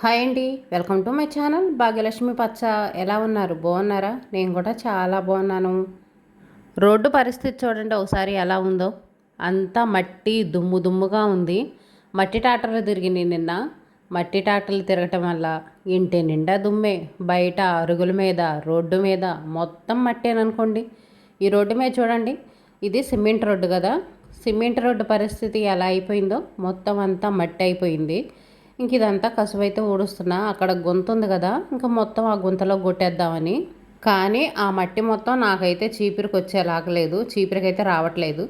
Hi అండి. Welcome to my channel Bhagyalakshmi పచ్చ. ఎలా ఉన్నారు? బాగున్నారా? నేను కూడా చాలా బాగున్నాను. రోడ్డు పరిస్థితి చూడండి ఒకసారి ఎలా ఉందో. అంతా మట్టి దుమ్ము దుమ్ముగా ఉంది. మట్టి టాటర్లు తిరిగినాయి నిన్న. మట్టి టాటర్లు తిరగటం వల్ల ఇంటి నిండా దుమ్మే. బయట అరుగుల మీద రోడ్డు మీద మొత్తం మట్టేననుకోండి ఈ రోడ్డు మీద చూడండి ఇది సిమెంట్ రోడ్డు కదా. సిమెంట్ రోడ్డు పరిస్థితి ఎలా అయిపోయిందో మొత్తం అంతా మట్టి అయిపోయింది. ఇంక ఇదంతా కసువైతే ఊడుస్తున్నా. అక్కడ గుంత ఉంది కదా ఇంకా మొత్తం ఆ గుంతలో కొట్టేద్దామని. కానీ ఆ మట్టి మొత్తం నాకైతే చీపిరికి వచ్చేలాగలేదు చీపిరికైతే రావట్లేదు.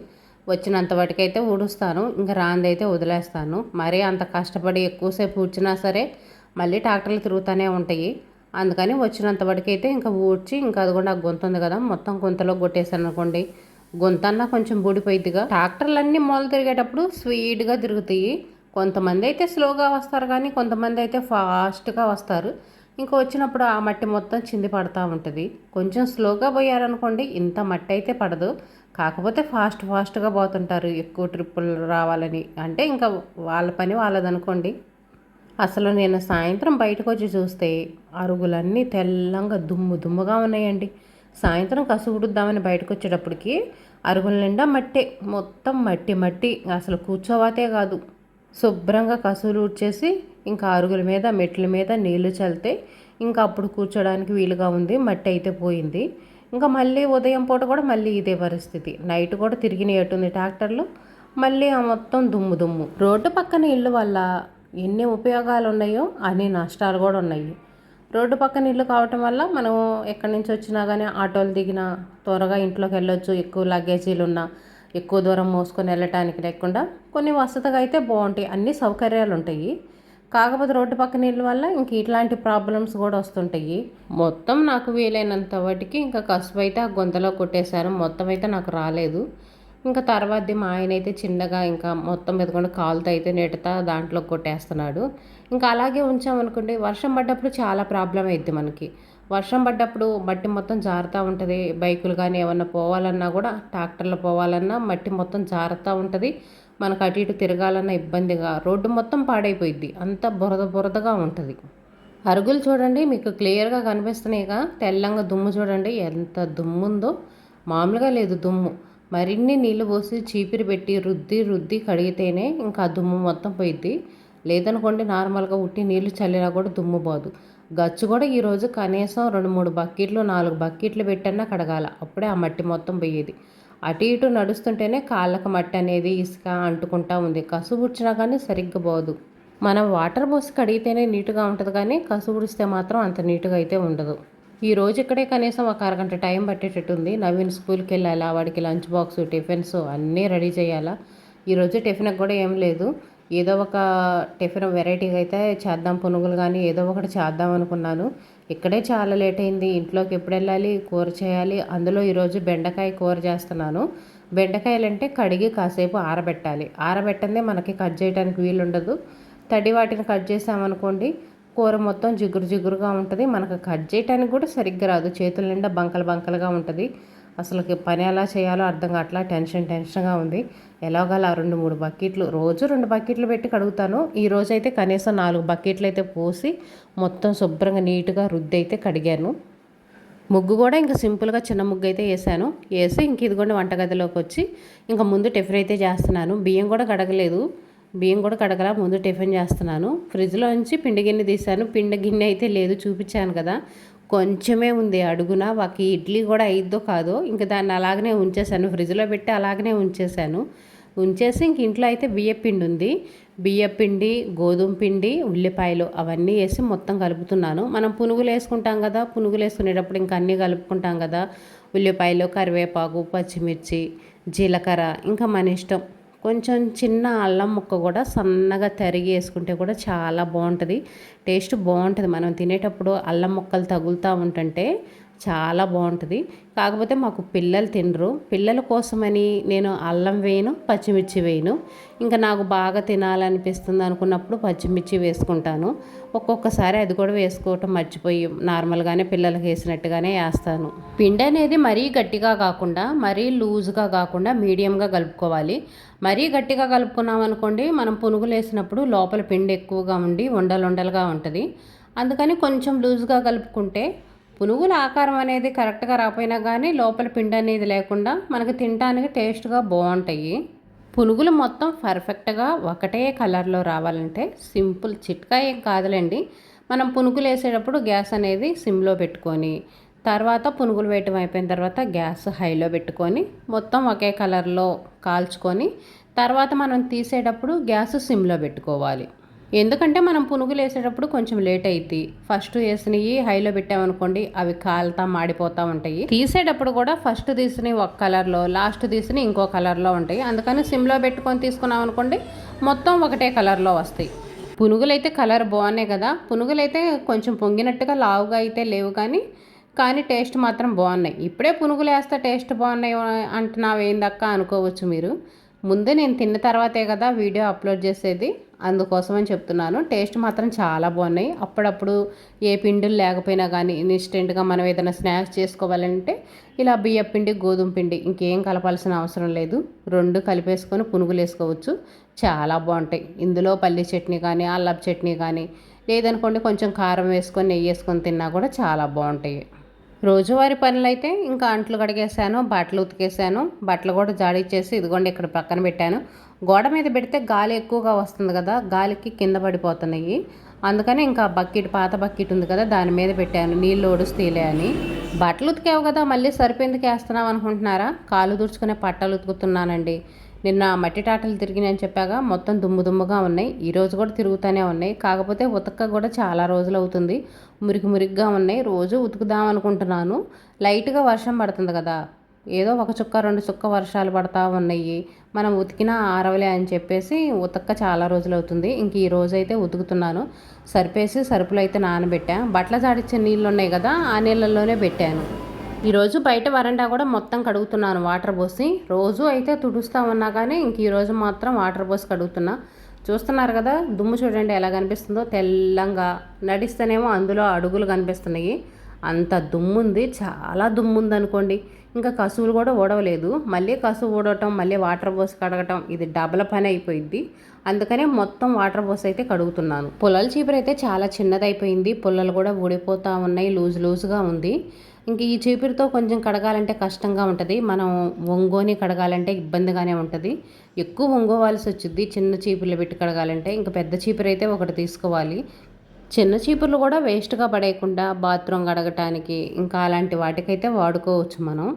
వచ్చినంత వాటికైతే ఊడుస్తాను. ఇంకా రాందైతే వదిలేస్తాను. మరీ అంత కష్టపడి ఎక్కువసేపు ఊడ్చినా సరే మళ్ళీ ట్రాక్టర్లు తిరుగుతూనే ఉంటాయి. అందుకని వచ్చినంత వాటికైతే ఇంకా ఊడ్చి ఇంకా అది కూడా గుంత ఉంది కదా మొత్తం గుంతలో కొట్టేశాను అనుకోండి. గుంతన్నా కొంచెం బూడిపోయిద్దిగా. ట్రాక్టర్లు అన్నీ మొదలు తిరిగేటప్పుడు స్వీట్గా తిరుగుతాయి. కొంతమంది అయితే స్లోగా వస్తారు కానీ కొంతమంది అయితే ఫాస్ట్గా వస్తారు. ఇంకా వచ్చినప్పుడు ఆ మట్టి మొత్తం చింది పడతా ఉంటుంది. కొంచెం స్లోగా పోయారనుకోండి ఇంత మట్టి అయితే పడదు. కాకపోతే ఫాస్ట్ ఫాస్ట్గా పోతుంటారు. ఎక్కువ ట్రిప్పులు రావాలని. అంటే ఇంకా వాళ్ళ పని వాళ్ళదనుకోండి. అసలు నేను సాయంత్రం బయటకు వచ్చి చూస్తే అరుగులన్నీ తెల్లంగా దుమ్ము దుమ్ముగా ఉన్నాయండి. సాయంత్రం కసుగుడుద్దామని బయటకు వచ్చేటప్పటికి అరుగుల నిండా మట్టే. మొత్తం మట్టి మట్టి. అసలు కూర్చోవాతే కాదు. శుభ్రంగా కసువులు ఊడ్చేసి ఇంకా అరుగుల మీద మెట్ల మీద నీళ్ళు చల్లితే ఇంకా అప్పుడు కూర్చోడానికి వీలుగా ఉంది మట్టి అయితే పోయింది. ఇంకా మళ్ళీ ఉదయం పూట కూడా మళ్ళీ ఇదే పరిస్థితి. నైట్ కూడా తిరిగినట్టుంది ట్రాక్టర్లు. మళ్ళీ ఆ మొత్తం దుమ్ము దుమ్ము. రోడ్డు పక్కన ఇల్లు వల్ల ఎన్ని ఉపయోగాలు ఉన్నాయో అన్ని నష్టాలు కూడా ఉన్నాయి. రోడ్డు పక్కన ఇల్లు కావటం వల్ల మనం ఎక్కడి నుంచి వచ్చినా కానీ ఆటోలు దిగినా త్వరగా ఇంట్లోకి వెళ్ళొచ్చు ఎక్కువ లగేజీలు ఉన్నా. ఎక్కువ దూరం మోసుకొని వెళ్ళటానికి లేకుండా కొన్ని వసతిగా అయితే బాగుంటాయి. అన్ని సౌకర్యాలు ఉంటాయి. కాకపోతే రోడ్డు పక్క నీళ్ళ వల్ల ఇంక ఇట్లాంటి ప్రాబ్లమ్స్ కూడా వస్తుంటాయి. మొత్తం నాకు వీలైనంత వాటికి ఇంకా కసుపు అయితే ఆ గొంతలో కొట్టేశారు. మొత్తం అయితే నాకు రాలేదు. ఇంకా తర్వాత మా ఆయన అయితే చిన్నగా ఇంకా మొత్తం ఎదుగుండా కాలుతో అయితే నెడతా దాంట్లో కొట్టేస్తున్నాడు. ఇంకా అలాగే ఉంచామనుకోండి వర్షం పడ్డప్పుడు చాలా ప్రాబ్లం అయింది మనకి. వర్షం పడ్డప్పుడు మట్టి మొత్తం జారుతూ ఉంటుంది. బైకులు కానీ ఏమన్నా పోవాలన్నా కూడా ట్రాక్టర్లు పోవాలన్నా మట్టి మొత్తం జారుతూ ఉంటుంది. మనకు అటు ఇటు తిరగాలన్నా ఇబ్బందిగా రోడ్డు మొత్తం పాడైపోయింది అంత బురద బురదగా ఉంటుంది. అరుగులు చూడండి మీకు క్లియర్గా కనిపిస్తున్నాయిగా తెల్లంగా దుమ్ము చూడండి ఎంత దుమ్ము ఉందో మామూలుగా లేదు దుమ్ము. మరిన్ని నీళ్ళు పోసి చీపిరి పెట్టి రుద్ది రుద్ది కడిగితేనే ఇంకా దుమ్ము మొత్తం పోయిద్ది. లేదనుకోండి నార్మల్గా ఉట్టి నీళ్ళు చల్లినా కూడా దుమ్ము పోదు. గచ్చు కూడా ఈరోజు కనీసం రెండు మూడు బకెట్లు నాలుగు బకెట్లు పెట్టన్నా కడగాల. అప్పుడే ఆ మట్టి మొత్తం పోయేది. అటు ఇటు నడుస్తుంటేనే కాళ్ళకు మట్టి అనేది ఇసుక అంటుకుంటా ఉంది. కసుబుడ్చినా కానీ సరిగ్గా పోదు. మనం వాటర్ పోసి కడిగితేనే నీట్గా ఉంటుంది కానీ కసుబుడిస్తే మాత్రం అంత నీట్గా అయితే ఉండదు. ఈ రోజు ఇక్కడే కనీసం ఒక అరగంట టైం పట్టేటట్టుంది. నవీన్ స్కూల్కి వెళ్ళాలా వాడికి లంచ్ బాక్స్ టిఫిన్స్ అన్నీ రెడీ చేయాలా? ఈరోజు టిఫిన్కి కూడా ఏం లేదు. ఏదో ఒక టిఫిన్ వెరైటీగా అయితే చేద్దాం పునుగులు కానీ ఏదో ఒకటి చేద్దాం అనుకున్నాను. ఇక్కడే చాలా లేట్ అయింది. ఇంట్లోకి ఎప్పుడు వెళ్ళాలి? కూర చేయాలి? అందులో ఈరోజు బెండకాయ కూర చేస్తున్నాను. బెండకాయలు అంటే కడిగి కాసేపు ఆరబెట్టాలి. ఆరబెట్టందే మనకి కట్ చేయడానికి వీలుండదు. తడి వాటిని కట్ చేసామనుకోండి కూర మొత్తం జిగురు జిగురుగా ఉంటుంది. మనకు కట్ చేయడానికి కూడా సరిగ్గా రాదు. చేతుల నిండా బంకలు బంకలుగా ఉంటుంది. అసలుకి పని ఎలా చేయాలో అర్థం కావట్లా. టెన్షన్ టెన్షన్గా ఉంది. ఎలాగలా రెండు మూడు బకెట్లు రోజు రెండు బకెట్లు పెట్టి కడుగుతాను. ఈ రోజు అయితే కనీసం నాలుగు బకెట్లు అయితే పోసి మొత్తం శుభ్రంగా నీట్గా రుద్ది అయితే కడిగాను. ముగ్గు కూడా ఇంకా సింపుల్గా చిన్న ముగ్గు అయితే వేసాను వేసి ఇంక ఇదిగోండి వంటగదిలోకి వచ్చి ఇంకా ముందు టిఫిన్ అయితే చేస్తున్నాను. బియ్యం కూడా కడగలేదు. బియ్యం కూడా కడగల ముందు టిఫిన్ చేస్తున్నాను. ఫ్రిడ్జ్లో నుంచి పిండి గిన్నె తీశాను. పిండి గిన్నె అయితే లేదు చూపించాను కదా. కొంచెమే ఉంది అడుగున వాకి ఇడ్లీ కూడా అయిద్దో కాదో ఇంకా దాన్ని అలాగనే ఉంచేసాను ఫ్రిడ్జ్లో పెట్టి అలాగనే ఉంచేసాను. ఉంచేసి ఇంక ఇంట్లో అయితే బియ్యపిండి ఉంది. బియ్యపిండి గోధుమ పిండి ఉల్లిపాయలు అవన్నీ వేసి మొత్తం కలుపుతున్నాను. మనం పునుగులు వేసుకుంటాం కదా పునుగులు వేసుకునేటప్పుడు ఇంకా అన్నీ కలుపుకుంటాం కదా. ఉల్లిపాయలు కరివేపాకు పచ్చిమిర్చి జీలకర్ర ఇంకా మన ఇష్టం. కొంచెం చిన్న అల్లం ముక్క కూడా సన్నగా తరిగి వేసుకుంటే కూడా చాలా బాగుంటుంది. టేస్ట్ బాగుంటుంది. మనం తినేటప్పుడు అల్లం ముక్కలు తగులుతూ ఉంటుంటే చాలా బాగుంటుంది. కాకపోతే మాకు పిల్లలు తినరు. పిల్లల కోసమని నేను అల్లం వేయను పచ్చిమిర్చి వేయను. ఇంకా నాకు బాగా తినాలనిపిస్తుంది అనుకున్నప్పుడు పచ్చిమిర్చి వేసుకుంటాను. ఒక్కొక్కసారి అది కూడా వేసుకోవటం మర్చిపోయి నార్మల్గానే పిల్లలకి వేసినట్టుగానే వేస్తాను. పిండి అనేది మరీ గట్టిగా కాకుండా మరీ లూజ్గా కాకుండా మీడియంగా కలుపుకోవాలి. మరీ గట్టిగా కలుపుకున్నాం అనుకోండి మనం పునుగులు వేసినప్పుడు లోపల పిండి ఎక్కువగా ఉండి ఉండలుండలుగా ఉంటుంది. అందుకని కొంచెం లూజ్గా కలుపుకుంటే పునుగుల ఆకారం అనేది కరెక్ట్గా రాకపోయినా కానీ లోపల పిండి అనేది లేకుండా మనకు తినడానికి టేస్ట్గా బాగుంటాయి పునుగులు మొత్తం పర్ఫెక్ట్గా ఒకటే కలర్లో రావాలంటే సింపుల్ చిట్కా ఏం కాదులేండి. మనం పునుగులు వేసేటప్పుడు గ్యాస్ అనేది సిమ్లో పెట్టుకొని తర్వాత పునుగులు వేయటం అయిపోయిన తర్వాత గ్యాస్ హైలో పెట్టుకొని మొత్తం ఒకే కలర్లో కాల్చుకొని తర్వాత మనం తీసేటప్పుడు గ్యాస్ సిమ్లో పెట్టుకోవాలి. ఎందుకంటే మనం పునుగులు వేసేటప్పుడు కొంచెం లేట్ అయింది ఫస్ట్ వేసినవి హైలో పెట్టామనుకోండి అవి కాలుతా మాడిపోతూ ఉంటాయి. తీసేటప్పుడు కూడా ఫస్ట్ తీసినవి ఒక కలర్లో లాస్ట్ తీసిన ఇంకో కలర్లో ఉంటాయి. అందుకని సిమ్లో పెట్టుకొని తీసుకున్నాం అనుకోండి మొత్తం ఒకటే కలర్లో వస్తాయి. పునుగులు అయితే కలర్ బాగున్నాయి కదా పునుగులు అయితే కొంచెం పొంగినట్టుగా లావుగా అయితే లేవు కానీ కానీ టేస్ట్ మాత్రం బాగున్నాయి. ఇప్పుడే పునుగులు వేస్తే టేస్ట్ బాగున్నాయి అంటున్నావు ఏందక్క అనుకోవచ్చు మీరు. ముందే నేను తిన్న తర్వాతే కదా వీడియో అప్లోడ్ చేసేది. అందుకోసం అని చెప్తున్నాను. టేస్ట్ మాత్రం చాలా బాగున్నాయి. అప్పుడప్పుడు ఏ పిండులు లేకపోయినా కానీ ఇన్స్టెంట్గా మనం ఏదైనా స్నాక్స్ చేసుకోవాలంటే ఇలా బియ్య పిండి గోధుమ పిండి ఇంకేం కలపాల్సిన అవసరం లేదు. రెండు కలిపేసుకొని పునుగులు వేసుకోవచ్చు. చాలా బాగుంటాయి. ఇందులో పల్లి చట్నీ కానీ అల్లపు చట్నీ కానీ లేదనుకోండి కొంచెం కారం వేసుకొని నెయ్యి వేసుకొని తిన్నా కూడా చాలా బాగుంటాయి. రోజువారి పనులు అయితే ఇంకా అంట్లు కడిగేసాను బట్టలు ఉతికేసాను బట్టలు కూడా జాడిచ్చేసి ఇదిగోండి ఇక్కడ పక్కన పెట్టాను. గోడ మీద పెడితే గాలి ఎక్కువగా వస్తుంది కదా గాలికి కింద పడిపోతున్నాయి. అందుకని ఇంకా బకెట్ పాత బకెట్ ఉంది కదా దాని మీద పెట్టాను. నీళ్ళు ఓడుస్తీలే అని. బట్టలు ఉతికావు కదా మళ్ళీ సరిపోయిందుకు వేస్తున్నాం అనుకుంటున్నారా? కాలు దుడుచుకునే పట్టాలు ఉతుకుతున్నానండి. నిన్న మట్టి టాటలు తిరిగినాయని చెప్పాగా మొత్తం దుమ్ము దుమ్ముగా ఉన్నాయి. ఈరోజు కూడా తిరుగుతూనే ఉన్నాయి. కాకపోతే ఉతక్క కూడా చాలా రోజులు అవుతుంది. మురికి మురికిగా ఉన్నాయి. రోజు ఉతుకుదాం అనుకుంటున్నాను. లైట్గా వర్షం పడుతుంది కదా. ఏదో ఒక చుక్క రెండు చుక్క వర్షాలు పడతా ఉన్నాయి. మనం ఉతికిన ఆరవలే అని చెప్పేసి ఉతక్క చాలా రోజులు అవుతుంది. ఇంక ఈ రోజైతే అయితే ఉతుకుతున్నాను. సరిపేసి సరుపులు అయితే నానబెట్టా. బట్టల జాడిచ్చే నీళ్ళు ఉన్నాయి కదా ఆ నీళ్ళల్లోనే పెట్టాను. ఈరోజు బయట వరండా కూడా మొత్తం కడుగుతున్నాను వాటర్ పోసి. రోజు అయితే తుడుస్తూ ఉన్నా కానీ ఇంక ఈరోజు మాత్రం వాటర్ పోసి కడుగుతున్నా. చూస్తున్నారు కదా దుమ్ము చూడండి ఎలా కనిపిస్తుందో. తెల్లంగా నడిస్తేనేమో అందులో అడుగులు కనిపిస్తున్నాయి. అంత దుమ్ము ఉంది చాలా దుమ్ము ఉంది అనుకోండి ఇంకా కసువులు కూడా ఊడవలేదు. మళ్ళీ కసువు ఊడటం మళ్ళీ వాటర్ పోసి కడగటం ఇది డబల్ పని అయిపోయింది అందుకనే మొత్తం వాటర్ పోసి అయితే కడుగుతున్నాను. పొలాల చీపురు అయితే చాలా చిన్నదైపోయింది. పుల్లలు కూడా ఊడిపోతూ ఉన్నాయి లూజ్ లూజ్గా ఉంది. ఇంక ఈ చీపురుతో కొంచెం కడగాలంటే కష్టంగా ఉంటుంది. మనం ఒంగోని కడగాలంటే ఇబ్బందిగానే ఉంటుంది. ఎక్కువ ఒంగోవాల్సి వచ్చింది చిన్న చీపుర్లు పెట్టి కడగాలంటే ఇంకా పెద్ద చీపురు అయితే ఒకటి తీసుకోవాలి. చిన్న చీపుర్లు కూడా వేస్ట్గా పడేయకుండా బాత్రూమ్ కడగటానికి ఇంకా అలాంటి వాటికైతే వాడుకోవచ్చు మనం.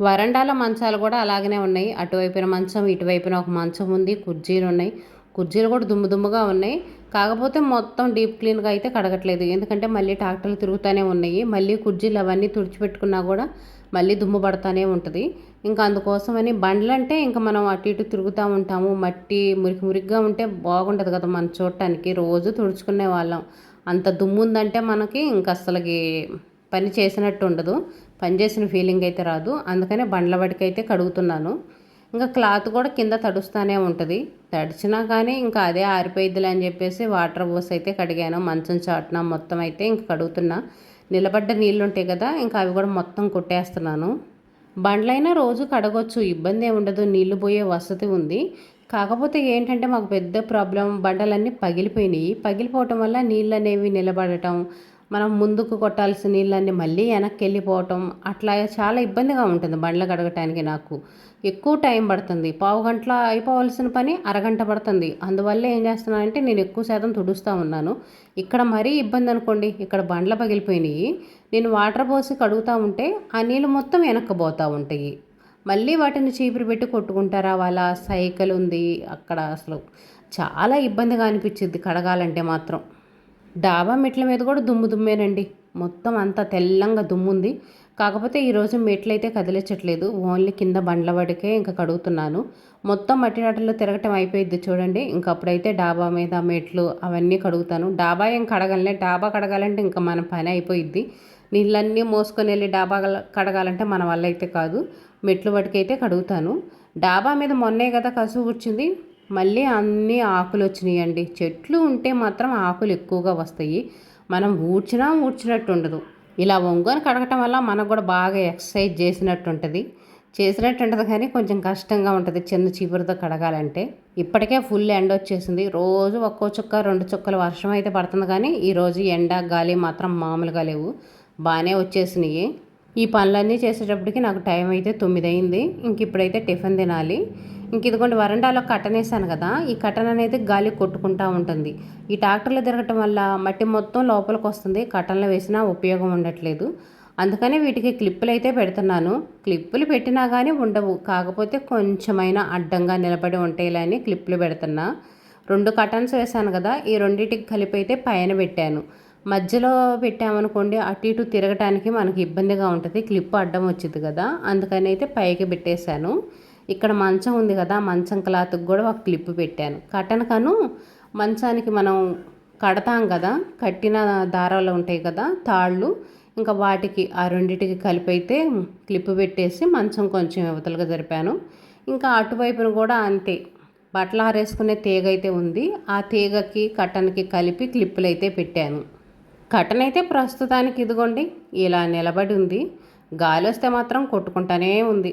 వరండాల మంచాలు కూడా అలాగనే ఉన్నాయి. అటువైపున మంచం ఇటువైపున ఒక మంచం ఉంది. కుర్చీలు ఉన్నాయి. కుర్చీలు కూడా దుమ్ము దుమ్ముగా ఉన్నాయి. కాకపోతే మొత్తం డీప్ క్లీన్గా అయితే కడగట్లేదు. ఎందుకంటే మళ్ళీ ట్రాక్టర్లు తిరుగుతూనే ఉన్నాయి. మళ్ళీ కుర్జీలు అవన్నీ తుడిచిపెట్టుకున్నా కూడా మళ్ళీ దుమ్ము పడుతూనే ఉంటుంది. ఇంకా అందుకోసమని బండ్లు అంటే ఇంకా మనం అటు ఇటు తిరుగుతూ ఉంటాము. మట్టి మురికి మురికిగా ఉంటే బాగుంటుంది కదా మనం చూడటానికి. రోజు తుడుచుకునే వాళ్ళం. అంత దుమ్ము ఉందంటే మనకి ఇంకా అసలుకి పని చేసినట్టు ఉండదు. పని చేసిన ఫీలింగ్ అయితే రాదు. అందుకనే బండ్ల వాటికైతే కడుగుతున్నాను. ఇంకా క్లాత్ కూడా కింద తడుస్తూనే ఉంటుంది. తడిచినా కానీ ఇంకా అదే ఆరిపోయిద్దిలే అని చెప్పేసి వాటర్ పోసి అయితే కడిగాను. మంచం చాటున మొత్తం అయితే ఇంక కడుగుతున్నా. నిలబడ్డ నీళ్ళు ఉంటాయి కదా ఇంకా అవి కూడా మొత్తం కొట్టేస్తున్నాను. బండ్లైనా రోజు కడగొచ్చు ఇబ్బంది ఏమి ఉండదు నీళ్ళు పోయే వసతి ఉంది. కాకపోతే ఏంటంటే మాకు పెద్ద ప్రాబ్లం బండలన్నీ పగిలిపోయినాయి. పగిలిపోవటం వల్ల నీళ్ళు అనేవి నిలబడటం మనం ముందుకు కొట్టాల్సిన నీళ్ళన్నీ మళ్ళీ వెనక్కి వెళ్ళిపోవటం అట్లా చాలా ఇబ్బందిగా ఉంటుంది బండ్లు కడగటానికి నాకు. ఎక్కువ టైం పడుతుంది. పావు గంటల అయిపోవాల్సిన పని అరగంట పడుతుంది. అందువల్ల ఏం చేస్తున్నానంటే నేను ఎక్కువ శాతం తుడుస్తూ ఉన్నాను. ఇక్కడ మరీ ఇబ్బంది అనుకోండి. ఇక్కడ బండ్ల పగిలిపోయినాయి. నేను వాటర్ పోసి కడుగుతూ ఉంటే ఆ నీళ్ళు మొత్తం వెనక్కిపోతూ ఉంటాయి. మళ్ళీ వాటిని చీపురు పెట్టి కొట్టుకుంటారా? వాళ్ళ సైకిల్ ఉంది. అక్కడ అసలు చాలా ఇబ్బందిగా అనిపించింది కడగాలంటే మాత్రం. డాబా మెట్ల మీద కూడా దుమ్ము దుమ్మేనండి. మొత్తం అంతా తెల్లంగా దుమ్ముంది. కాకపోతే ఈరోజు మెట్లయితే కదిలించట్లేదు. ఓన్లీ కింద బండ్ల పడికే ఇంకా కడుగుతున్నాను. మొత్తం మట్టి నాటల్లో తిరగటం అయిపోయింది చూడండి. ఇంకప్పుడైతే డాబా మీద మెట్లు అవన్నీ కడుగుతాను. డాబా ఏం కడగలనే డాబా కడగాలంటే ఇంకా మన పని అయిపోయిద్ది. నీళ్ళన్నీ మోసుకొని వెళ్ళి డాబా కడగాలంటే మన వల్ల అయితే కాదు. మెట్లు పడికైతే కడుగుతాను. డాబా మీద మొన్నే కదా కసువు వచ్చింది మళ్ళీ అన్ని ఆకులు వచ్చినాయండి చెట్లు ఉంటే మాత్రం ఆకులు ఎక్కువగా వస్తాయి. మనం ఊడ్చినా ఊడ్చినట్టు ఉండదు ఇలా ఒంగోని కడగటం వల్ల మనకు కూడా బాగా ఎక్సర్సైజ్ చేసినట్టు ఉంటుంది చేసినట్టు ఉంటుంది కానీ కొంచెం కష్టంగా ఉంటుంది చిన్న చీపురుతో కడగాలంటే. ఇప్పటికే ఫుల్ ఎండ వచ్చేసింది. రోజు ఒక్కో చుక్క రెండు చుక్కలు వర్షం అయితే పడుతుంది కానీ ఈరోజు ఎండ గాలి మాత్రం మామూలుగా లేవు. బాగానే వచ్చేసినాయి. ఈ పనులన్నీ చేసేటప్పటికి నాకు టైం అయితే తొమ్మిది అయింది ఇంక ఇప్పుడైతే టిఫిన్ తినాలి. ఇంక ఇదిగోండి వరండాలో కట్టన్ వేసాను కదా ఈ కట్టన్ అనేది గాలి కొట్టుకుంటూ ఉంటుంది. ఈ ట్రాక్టర్లో తిరగటం వల్ల మట్టి మొత్తం లోపలికి వస్తుంది కట్టన్లో వేసినా ఉపయోగం ఉండట్లేదు. అందుకనే వీటికి క్లిప్పులు అయితే పెడుతున్నాను. క్లిప్పులు పెట్టినా కానీ ఉండవు కాకపోతే కొంచెమైనా అడ్డంగా నిలబడి ఉంటాయిలని క్లిప్పులు పెడుతున్నా. రెండు కటన్స్ వేసాను కదా ఈ రెండింటికి కలిపి అయితే పైన పెట్టాను. మధ్యలో పెట్టామనుకోండి అటు ఇటు తిరగటానికి మనకి ఇబ్బందిగా ఉంటుంది క్లిప్ అడ్డం వచ్చింది కదా అందుకని అయితే పైకి పెట్టేశాను. ఇక్కడ మంచం ఉంది కదా మంచం క్లాత్కి కూడా ఒక క్లిప్ పెట్టాను. కట్టను కను మంచానికి మనం కడతాం కదా కట్టిన దారాలు ఉంటాయి కదా తాళ్ళు ఇంకా వాటికి ఆ రెండింటికి కలిపైతే క్లిప్ పెట్టేసి మంచం కొంచెం యువతలుగా జరిపాను. ఇంకా అటువైపున కూడా అంతే బట్టలు ఆరేసుకునే తీగ అయితే ఉంది ఆ తీగకి కట్టన్కి కలిపి క్లిప్పులు అయితే పెట్టాను. కట్టన్ అయితే ప్రస్తుతానికి ఇదిగోండి ఇలా నిలబడి ఉంది గాలి వస్తే మాత్రం కొట్టుకుంటానే ఉంది.